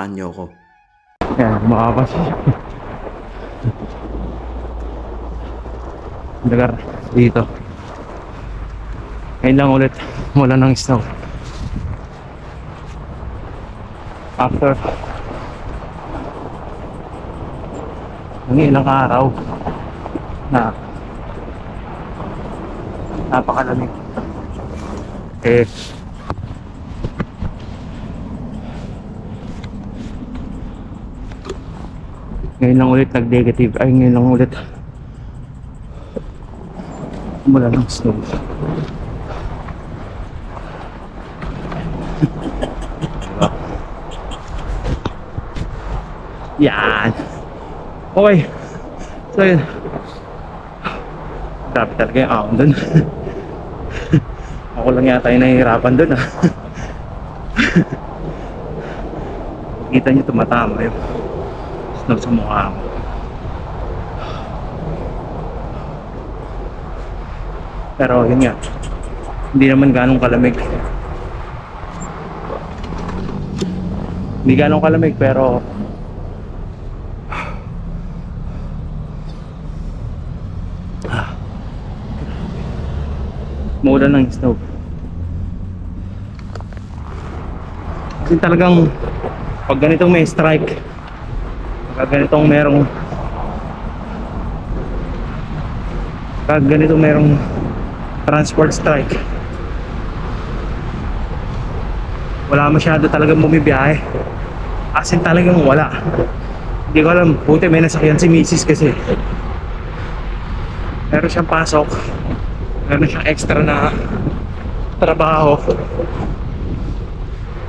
Samahan niyo ako. Yan, makapas. Lugar dito. Ngayon lang ulit wala ng snow. After ng ilang araw na napakalamig. Eh, ngayon lang ulit nag-negative. Ay, ngayon lang ulit wala ng snow. Yan. Okay. So yun. Grabe talaga yung ahon dun. Ako lang yata yung nahihirapan dun ah. Kita nyo tumatama yung snow sa mukha ko. Pero yun nga, hindi naman ganong kalamig. Hindi ganong kalamig pero. Maulan ng snow. Kasi talagang pag ganitong may strike, pag ganitong merong pag ganitong merong transport strike. Wala masyado talagang bumibiyahe. As in talagang wala. Hindi ko alam buti may nasakyan si misis kasi. Meron siyang pasok. Meron siyang extra na trabaho.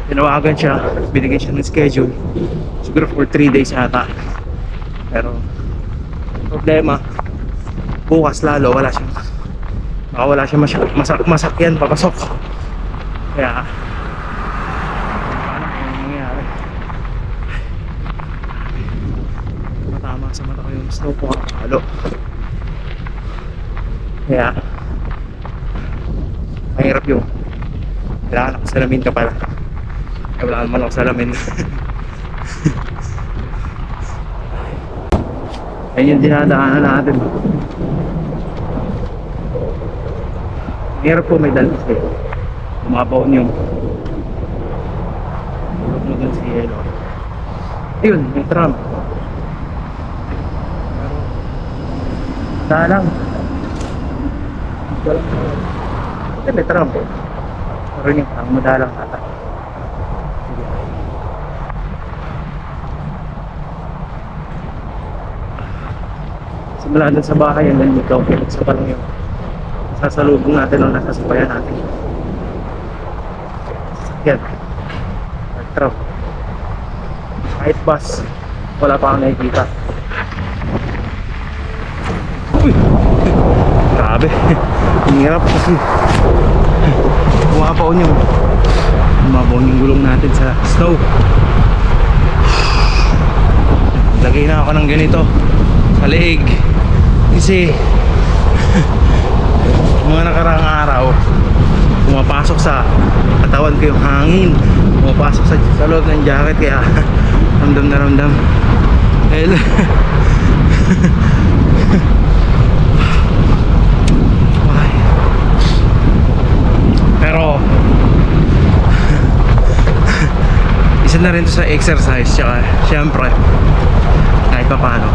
Tinawagan siya. Binigyan siya ng schedule siguro for 3 days ata. Pero problema bukas lalo wala siyang baka wala siya masyak, masak, masakyan papasok. Kaya paano kung mangyayari matama sa mata ko yung snow po halo kaya mahirap yung kailangan ako salamin ka pala. Kaya wala naman ako salamin ayun yung dinadaanan natin Meron po may dal kasi umabaw yung Tulog mo dun si Yelo. Ayun, may tram. Dalang. Dalang. Ito may tram. Pero yung tram, madalang ata. Simula dun sa bahay, hanggang dito, sa pa lang yung sasalubong natin o nasasabayan natin. Sasakyan. Truck. Kahit bus, wala pa akong nakikita. Uy! Grabe. Ang hirap kasi bumabaon yung bumabaon yung gulong natin sa snow. Lagay na ako ng ganito sa leeg kasi mga nakaraang araw pumapasok sa katawan ko yung hangin pumapasok sa, sa loob ng jacket kaya ramdam na ramdam Ay. pero isa na rin to sa exercise tsaka syempre kahit pa paano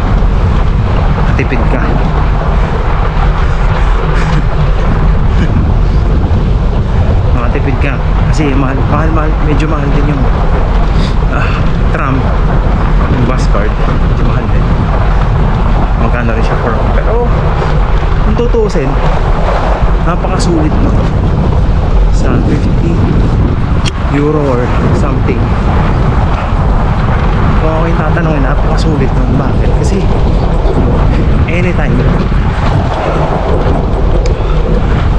matipid ka. Makatipid ka. Kasi mahal, mahal, mahal medyo mahal din yung ah, tram yung bus card. Medyo mahal din. Magkano rin siya for pero kung tutusin napakasulit no sa 50 euro or something. Kung ako yung tatanungin napakasulit nun. Bakit? Kasi anytime.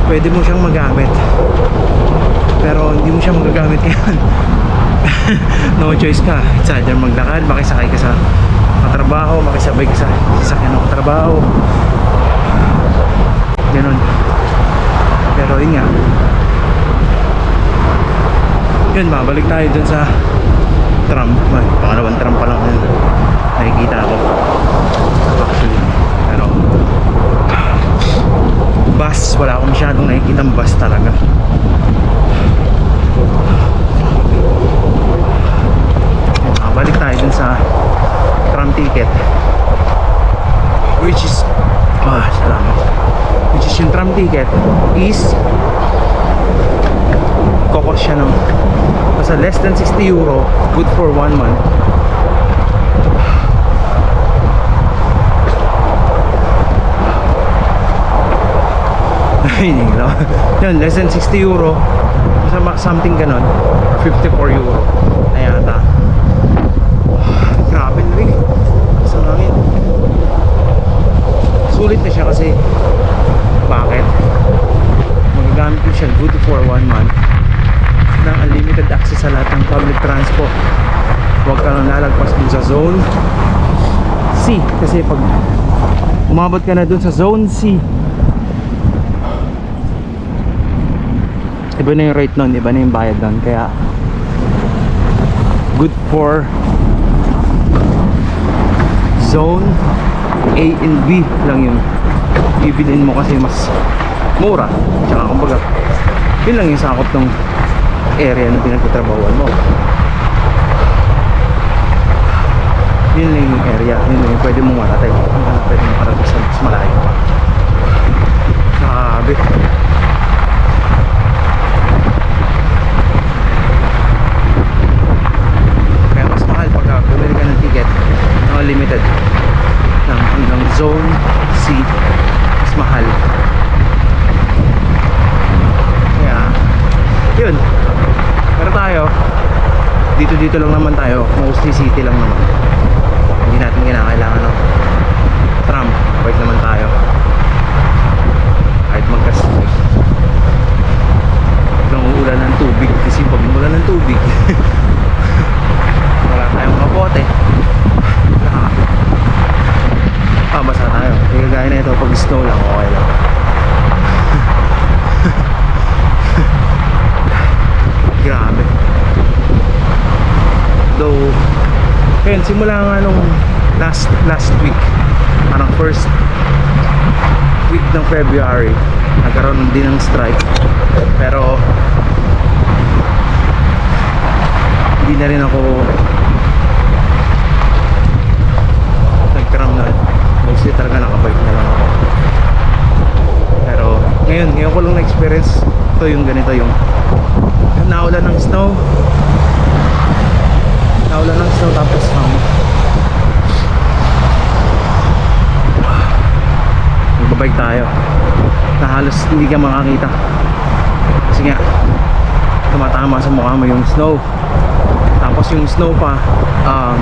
Pwede mo siyang magamit. Pero hindi mo siya magagamit ngayon. No choice ka. It's either maglakad makisakay ka sa katrabaho makisabay ka sa sasakyan ng katrabaho. Ganun pero yun nga. Yun babalik tayo dun sa tram. Ay, pangalawang tram pa lang yun. Nakikita ko. Actually. Pero, bus. Wala akong masyadong nakikita bus talaga. Makabalik tayo dun sa tram ticket. Which is, ah, salamat. Which is yung tram ticket is kokos siya ng basta less than 60 euro good for one month hindi lang yun less than 60 euro. Something ganon. 54 euro. Na yata grabe na rin sa hangin sulit na siya kasi bakit? Magagamit ko siya good for one month ng unlimited access sa lahat ng public transport. Huwag ka lang lalagpas dun sa zone C. Kasi pag umabot ka na dun sa zone C iba na yung rate nun iba na yung bayad nun. Kaya good for zone A and B lang yung bibilin mo kasi mas mura. Tsaka kumbaga yun lang yung sakop ng area na pinagtatrabahuan mo. Yun lang yung area yun lang yung pwede mong na pwede mong marating sa mas malayo grabe kaya mas mahal pagka bumili ka ng ticket na unlimited ng hanggang zone C mas mahal kaya yun pero tayo dito lang naman tayo. Mostly city lang naman hindi natin kinakailangan ng tram bike naman tayo kahit magkasabay nang uulan ng tubig kasi pag umulan ng tubig wala tayong kapote ah, ah basa tayo hindi kagaya na ito pag snow lang okay lang grabe though ayun simula nga nung last last week. Parang first week ng February nagkaroon din ng strike. Pero hindi na rin ako nagtram na. Mostly talaga nakabike na lang ako. Pero ngayon ngayon ko lang na-experience ito yung ganito yung naulan ng snow. Naulan ng snow tapos um, magbabike tayo. Na halos hindi ka makakita. Kasi nga tumatama sa mukha mo yung snow. Tapos yung snow pa um,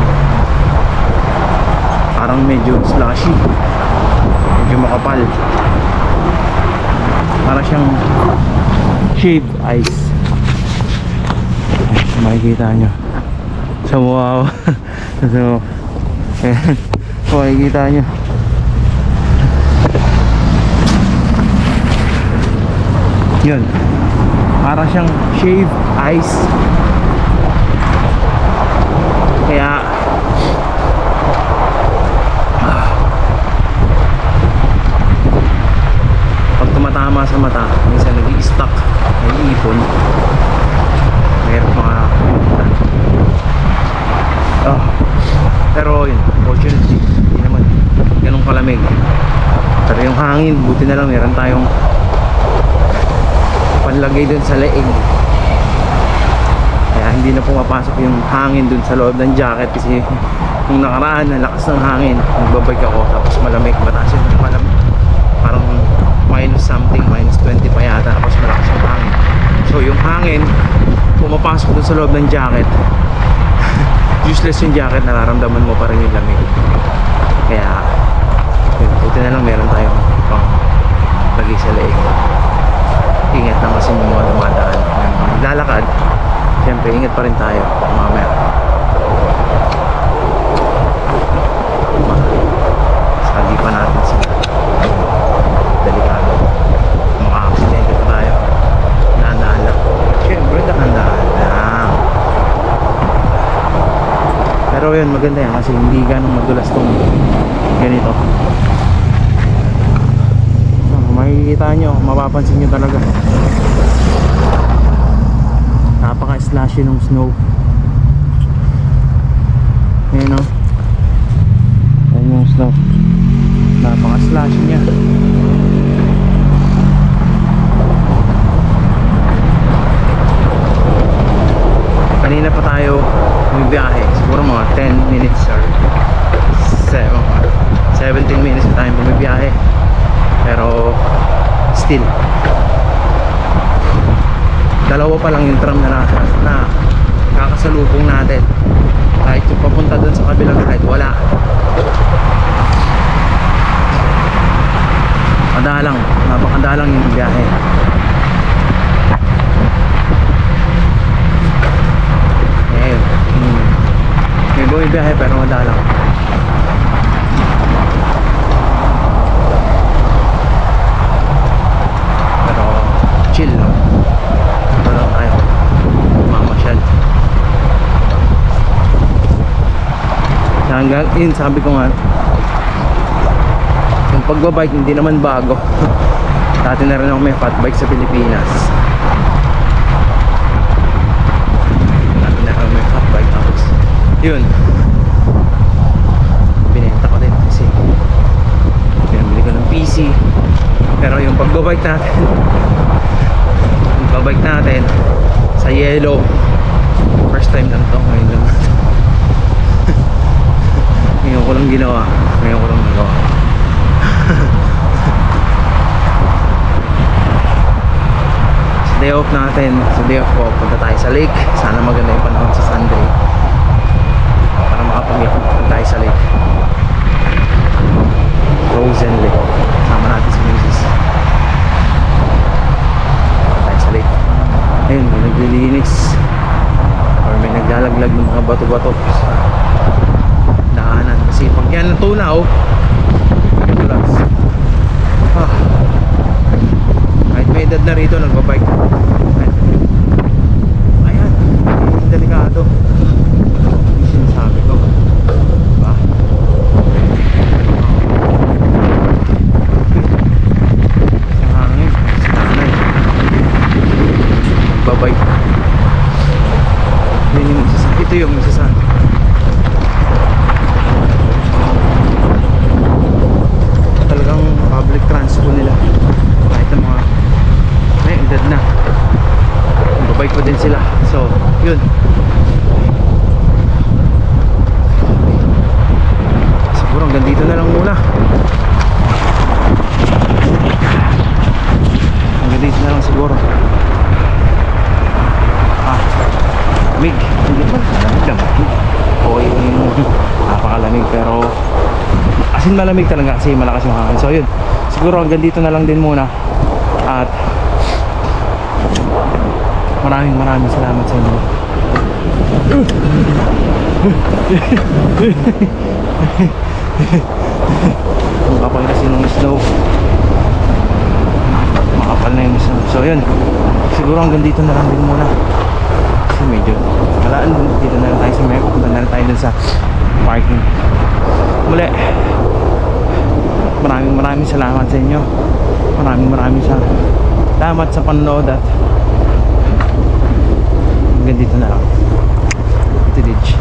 parang medyo slushy medyo makapal. Para siyang shaved ice. Makikita nyo. So wow so ayan makikita nyo yun. Para siyang shaved ice. Kaya pag tumatama sa mata minsan nag-i-stuck may ipon mahirap mga oh. pero yun fortunately hindi naman ganun kalamig. Pero yung hangin buti na lang meron tayong panlagay dun sa leeg. Kaya hindi na pumapasok yung hangin dun sa loob ng jacket kasi nung nakaraan ang lakas ng hangin. Nagbabike ako tapos malamig. Mataas yung malamig. Parang minus something minus 20 pa yata tapos malakas yung hangin. So yung hangin pumapasok dun sa loob ng jacket. Useless yung jacket nararamdaman mo pa rin yung lamig. Kaya yun, buti na lang meron tayong pang lagay sa leeg ingat lang kasi yung mga dumadaan. Yung naglalakad syempre ingat pa rin tayo. Mamaya. Sagi pa natin sila. Delikado. Mga aksidente pa tayo. Dahan-dahan lang syempre dahan-dahan lang yun, maganda yan kasi hindi ganong madulas tong ganito. Makikita nyo, mapapansin nyo talaga. Napaka-slashy ng snow. Ayan o. Ayan yung snow. Napaka-slashy niya. Kanina pa tayo bumibiyahe. Siguro mga 10 minutes or 7, 17 minutes na tayo bumibiyahe. Pero still dalawa pa lang yung tram na nasa na kakasalubong natin. Kahit yung papunta doon sa kabilang side, wala. Madalang, napakadalang yung biyahe. Ngayon, hmm, may bumibiyahe pero madalang. Pero chill lang. Ito lang tayo. Mamasyal. Hanggang yun, sabi ko nga, yung pagbabike hindi naman bago. Dati na rin ako may fat bike sa Pilipinas. Dati na ako may fat bike tapos yun. Binenta ko din kasi pinamili ko ng PC. Pero yung pagbabike natin yung pagbike natin sa yellow first time lang to ngayon lang ngayon ko lang ginawa? Ngayon ko lang nagawa sa day off natin sa day off ko punta tayo sa lake. Sana maganda yung panahon sa Sunday para makapag-iakot tayo sa lake. Frozen Lake. Sama natin si Mrs. tayo sa lake. Ayun may naglilinis. Or may naglalaglag ng mga bato-bato sa daanan kasi pag yan natunaw madulas ah. Kahit may edad na rito nagbabike. Ayan. Ayan delikado. Sinasabi ko. Diba? Ang hangin, si nanay Nagbabike. Yun yung isa sa, ito yung isa sa Talagang public transport nila Kahit ang mga May edad na Pa din sila So, yun Siguro hanggang dito na lang muna Hanggang dito na lang siguro. Ah, lamig. Hindi naman, malamig lang. Oo, yung napakalamig pero as in malamig talaga kasi malakas yung hangin. So yun, siguro hanggang dito na lang din muna. At maraming maraming salamat sa inyo. Ang kapal kasi ng snow. Makapal na yung snow. So yun. Siguro hanggang dito na lang din muna. Kasi medyo kalaan. Dito na lang tayo sa may pupunta na lang tayo dun sa parking. Muli. Maraming maraming salamat sa inyo. Maraming maraming salamat sa panonood at hanggang dito na lang. Tididge